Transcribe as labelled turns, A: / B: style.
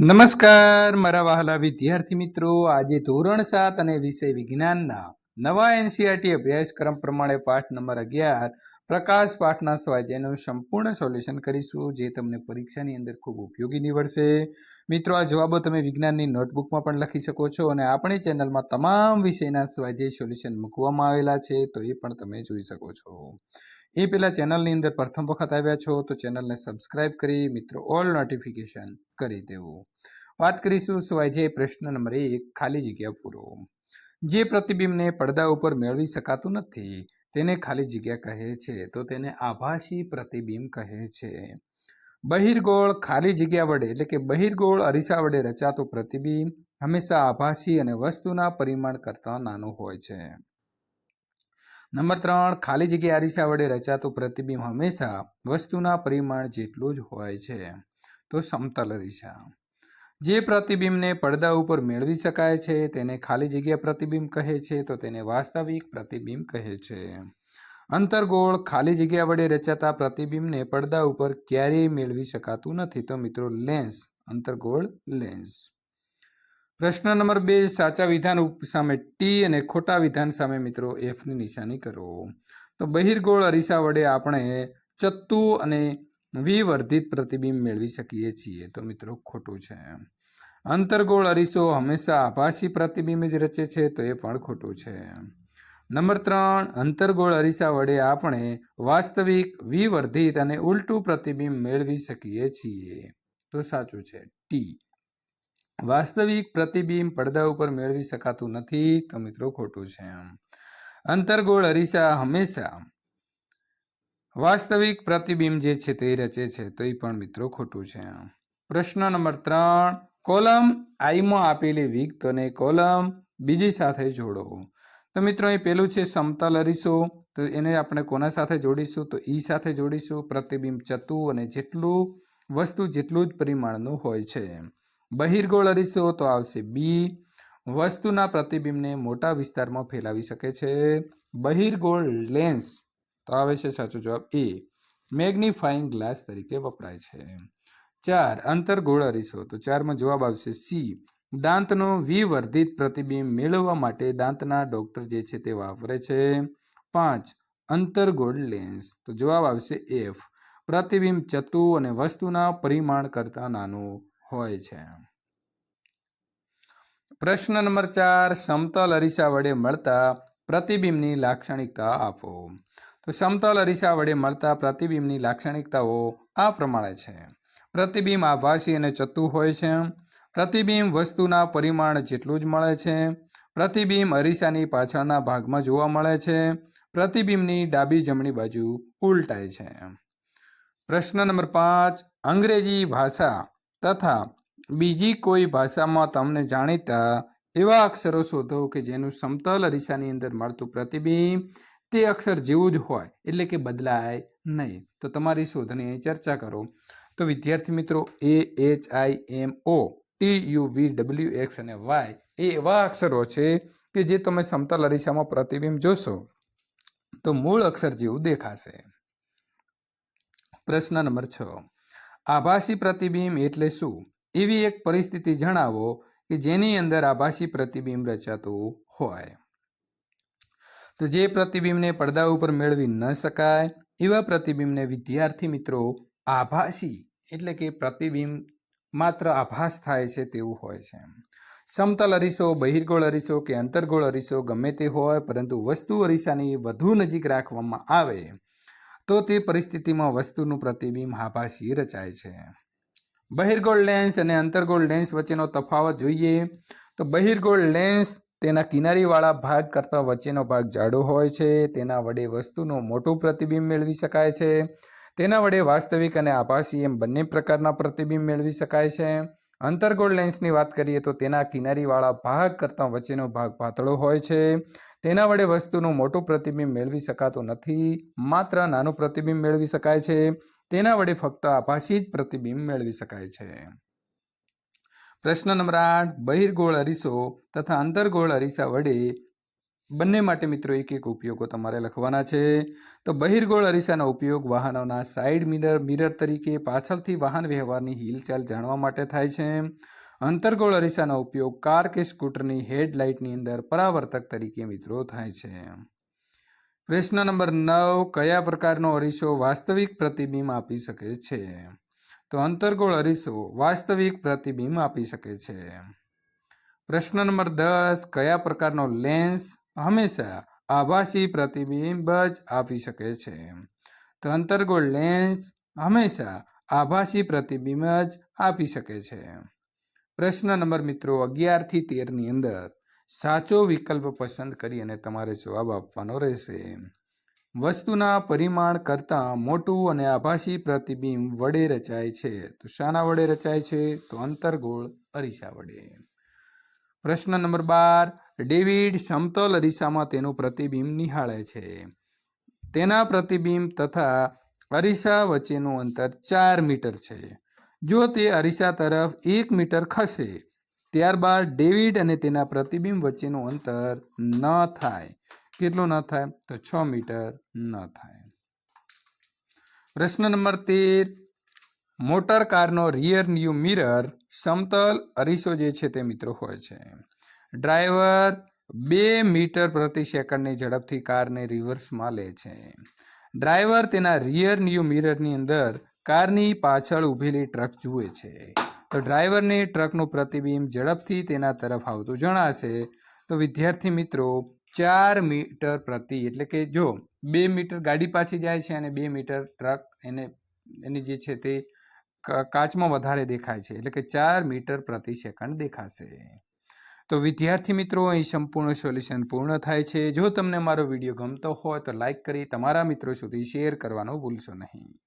A: નમસ્કાર, મારા વહાલા વિદ્યાર્થી મિત્રો. આજે ધોરણ સાત અને વિષય વિજ્ઞાનના નવા એનસીઆરટી અભ્યાસક્રમ પ્રમાણે પાઠ નંબર અગિયાર, પ્રકાશ પાઠના સ્વાધ્યાયનું સંપૂર્ણ સોલ્યુશન કરીશું, જે તમને પરીક્ષાની અંદર ખૂબ ઉપયોગી નીવડશે. મિત્રો, આ જવાબો તમે વિજ્ઞાનની નોટબુકમાં પણ લખી શકો છો અને આપણી ચેનલમાં તમામ વિષયના સ્વાધ્યાય સોલ્યુશન મૂકવામાં આવેલા છે, તો એ પણ તમે જોઈ શકો છો. એ પહેલાં ચેનલની અંદર પ્રથમ વખત આવ્યા છો તો ચેનલને સબસ્ક્રાઇબ કરી, મિત્રો ઓલ નોટિફિકેશન કરી દેવું. વાત કરીશું સ્વાધ્યાય પ્રશ્ન નંબર એક, ખાલી જગ્યા પૂરો. જે પ્રતિબિંબને પડદા ઉપર મેળવી શકાતું નથી, તેને ખાલી જગ્યા કહે છે, તો તેને આભાસી પ્રતિબિંબ કહે છે. બહિર્ગોળ ખાલી જગ્યા વડે, એટલે કે બહિર્ગોળ અરીસા વડે રચાતું પ્રતિબિંબ હંમેશા આભાસી અને વસ્તુના પરિમાણ કરતાં નાનું હોય છે. નંબર ત્રણ, ખાલી જગ્યા અરીસા વડે રચાતું પ્રતિબિંબ હંમેશા વસ્તુના પરિમાણ જેટલું જ હોય છે. તો સમતલ અરીસા. જે પ્રતિબિંબને પડદા ઉપર મેળવી શકાય છે, તેને ખાલી જગ્યા પ્રતિબિંબ કહે છે, તો તેને વાસ્તવિક પ્રતિબિંબ કહે છે. અંતરગોળ, ખાલી જગ્યા વડે રચાતા પ્રતિબિંબને પડદા ઉપર ક્યારેય મેળવી શકાતું નથી. તો મિત્રો, લેન્સ, અંતરગોળ, લેન્સ. પ્રશ્ન નંબર બે, સાચા વિધાન સામે ટી અને ખોટા વિધાન સામે મિત્રો એફની નિશાની કરો. તો બહિર્ગોળ અરીસા વડે આપણે ચત્તુ અને વિવર્ધિત પ્રતિબિંબ મેળવી શકીએ છીએ. તો મિત્રો ખોટું છે. અંતર્ગોળ અરીસો હંમેશા આભાસી પ્રતિબિંબ જ રચે છે, તો એ પણ ખોટું છે. નંબર ત્રણ, અંતર્ગોળ અરીસા વડે આપણે વાસ્તવિક, વિવર્ધિત અને ઉલટું પ્રતિબિંબ મેળવી શકીએ છીએ. તો સાચું છે. ટી વાસ્તવિક પ્રતિબિંબ પડદા ઉપર મેળવી શકાતું નથી તો મિત્રો ખોટું છે અંતર્ગોળ અરીસા હંમેશા. વાસ્તવિક પ્રતિબિંબ જે છે તે રચે છે તો એ પણ મિત્રો ખોટું છે પ્રશ્ન નંબર ત્રણ, કોલમ આઈમાં આપેલી વિગતોને કોલમ બીજી સાથે જોડો. તો મિત્રો અહીં પેલું છે સમતલ અરીસો, તો એને આપણે કોના સાથે જોડીશું? તો ઈ સાથે જોડીશું. પ્રતિબિંબ ચતુ અને જેટલું વસ્તુ જેટલું જ પરિમાણનું હોય છે બહિર્ગોળ અરીસો તો આવશે. બી, વસ્તુના પ્રતિબિંબને મોટા વિસ્તારમાં ફેલાવી શકે છે. બહિર્ગોળ લેન્સ તો આવે છે સાચો જવાબ એ. મેગ્નિફાઈંગ ગ્લાસ તરીકે વપરાય છે. ચાર, અંતરગોળ અરીસો તો ચારમાં જવાબ આવશે સી. દાંતનો વિવર્ધિત પ્રતિબિંબ મેળવવા માટે દાંતના ડોક્ટર જે છે તે વાપરે છે. પાંચ, અંતરગોળ લેન્સ તો જવાબ આવશે એફ. પ્રતિબિંબ ચતુ અને વસ્તુના પરિમાણ કરતાં નાનું હોય છે. પ્રશ્ન નંબર ચાર, સમતલ અરીસા વડે મળતા પ્રતિબિંબની લાક્ષણિકતા આપો. તો સમતલ અરીસા વડે મળતા પ્રતિબિંબની લાક્ષણિકતાઓ આ પ્રમાણે છે. પ્રતિબિંબ આભાસી અને ચતુ હોય છે. પ્રતિબિંબ વસ્તુના પરિમાણ જેટલું જ મળે છે. પ્રતિબિંબ અરીસાની પાછળના ભાગમાં જોવા મળે છે. પ્રતિબિંબની ડાબી જમણી બાજુ ઉલટાય છે. પ્રશ્ન નંબર પાંચ, અંગ્રેજી ભાષા તથા બીજી કોઈ ભાષામાં તમને જાણીતા એવા અક્ષરો શોધો કે જેનું સમતલ અરીસાની અંદર મળતું પ્રતિબિંબ તે અક્ષર જેવું જ હોય, એટલે કે બદલાય નહીં. તો તમારી શોધની ચર્ચા કરો. તો વિદ્યાર્થી મિત્રો A H I M O T U V W X અને વાય એ એવા અક્ષરો છે કે જે તમે સમતલ અરીસામાં પ્રતિબિંબ જોશો તો મૂળ અક્ષર જેવું દેખાશે. પ્રશ્ન નંબર છ. આભાસી પ્રતિબિંબ એટલે શું? એવી એક પરિસ્થિતિ જણાવો કે જેની અંદર આભાસી પ્રતિબિંબ રચાતું હોય. તો જે પ્રતિબિંબને પડદા ઉપર મેળવી ન શકાય, એવા પ્રતિબિંબને વિદ્યાર્થી મિત્રો આભાસી એટલે કે પ્રતિબિંબ માત્ર આભાસ થાય છે તેવું હોય છે. સમતલ અરીસો, બહિર્ગોળ અરીસો કે અંતર્ગોળ અરીસો ગમે તે હોય, પરંતુ વસ્તુ અરીસાની વધુ નજીક રાખવામાં આવે તો તે પરિસ્થિતિમાં વસ્તુનું પ્રતિબિંબ હાભાસી રચાય છે. બહિર્ગોળ લેન્સ અને અંતર્ગોળ લેન્સ વચ્ચેનો તફાવત જોઈએ તો બહિર્ગોળ લેન્સ તેના કિનારીવાળા ભાગ કરતાં વચ્ચેનો ભાગ જાડો હોય છે, તેના વડે વસ્તુનું મોટું પ્રતિબિંબ મેળવી શકાય છે, તેના વડે વાસ્તવિક અને આભાસી એમ બંને પ્રકારના પ્રતિબિંબ મેળવી શકાય છે. અંતર્ગોળ લેન્સની વાત કરીએ તો તેના કિનારીવાળા ભાગ કરતાં વચ્ચેનો ભાગ પાતળો હોય છે. તેના વડે વસ્તુનું મોટું પ્રતિબિંબ મેળવી શકાતું નથી, માત્ર નાનું પ્રતિબિંબ મેળવી શકાય છે. તેના વડે ફક્ત આભાસી જ પ્રતિબિંબ મેળવી શકાય છે. પ્રશ્ન નંબર આઠ, બહિર્ગોળ અરીસો તથા અંતર્ગોળ અરીસા વડે બંને માટે મિત્રો એક એક ઉપયોગો તમારે લખવાના છે. તો બહિર્ગોળ અરીસાનો ઉપયોગ વાહનોના સાઇડ મિરર મિરર તરીકે પાછળથી વાહન વ્યવહારની હિલચાલ જાણવા માટે થાય છે. અંતરગોળ અરીસાનો ઉપયોગ કાર કે સ્કૂટરની હેડલાઇટની અંદર પરાવર્તક તરીકે મિત્રો થાય છે. પ્રશ્ન નંબર નવ, કયા પ્રકારનો અરીસો વાસ્તવિક પ્રતિબિંબ આપી શકે છે? તો અંતરગોળ અરીસો વાસ્તવિક પ્રતિબિંબ આપી શકે છે. પ્રશ્ન નંબર દસ, કયા પ્રકારનો લેન્સ હંમેશા આભાસી પ્રતિબિંબ જ આપી શકે છે. તો અંતરગોળ લેન્સ હંમેશા આભાસી પ્રતિબિંબ જ આપી શકે છે. પ્રશ્ન નંબર મિત્રો અગિયારથી તેરની અંદર સાચો વિકલ્પ પસંદ કરી અને તમારે જવાબ આપવાનો રહેશે. વસ્તુના પરિમાણ કરતાં મોટું અને આભાસી પ્રતિબિંબ વડે રચાય છે. તો શાના વડે રચાય છે? તો અંતરગોળ અરીસા વડે. પ્રશ્ન નંબર બાર ડેવિડ સમતલ અરીસામાં તેનું પ્રતિબિંબ નિહાળે છે. તેના પ્રતિબિંબ તથા અરીસા વચ્ચેનું અંતર ચાર મીટર છે. જો તે અરીસા તરફ એક મીટર ખસે, ત્યારબાદ ડેવિડ અને તેના પ્રતિબિંબ વચ્ચેનું અંતર ન થાય. કેટલું ન થાય? તો છ મીટર ન થાય. પ્રશ્ન નંબર તેર. મોટર કારનો રિયર ન્યૂ મિરર સમતલ અરીસો જે છે તે મિત્રો હોય છે. ડ્રાઈવર બે મીટર પ્રતિ સેકન્ડની ઝડપથી કારને રિવર્સમાં લે છે. ડ્રાઈવર તેના રિયર ન્યૂ મિરરની અંદર કારની પાછળ ઊભેલી ટ્રક જુએ છે. તો ડ્રાઈવરને ટ્રકનું પ્રતિબિંબ ઝડપથી તેના તરફ આવતું જણાશે. તો વિદ્યાર્થી મિત્રો, ચાર મીટર પ્રતિ, એટલે કે જો બે મીટર ગાડી પાછી જાય છે અને બે મીટર ટ્રક એને, એની જે છે તે કાચમાં વધારે દેખાય છે. એટલે કે ચાર મીટર પ્રતિ સેકન્ડ દેખાશે. તો વિદ્યાર્થી મિત્રો, અહીં સંપૂર્ણ સોલ્યુશન પૂર્ણ થાય છે. જો તમને મારો વીડિયો ગમતો હોય તો લાઈક કરી તમારા મિત્રો સુધી શેર કરવાનું ભૂલશો નહીં.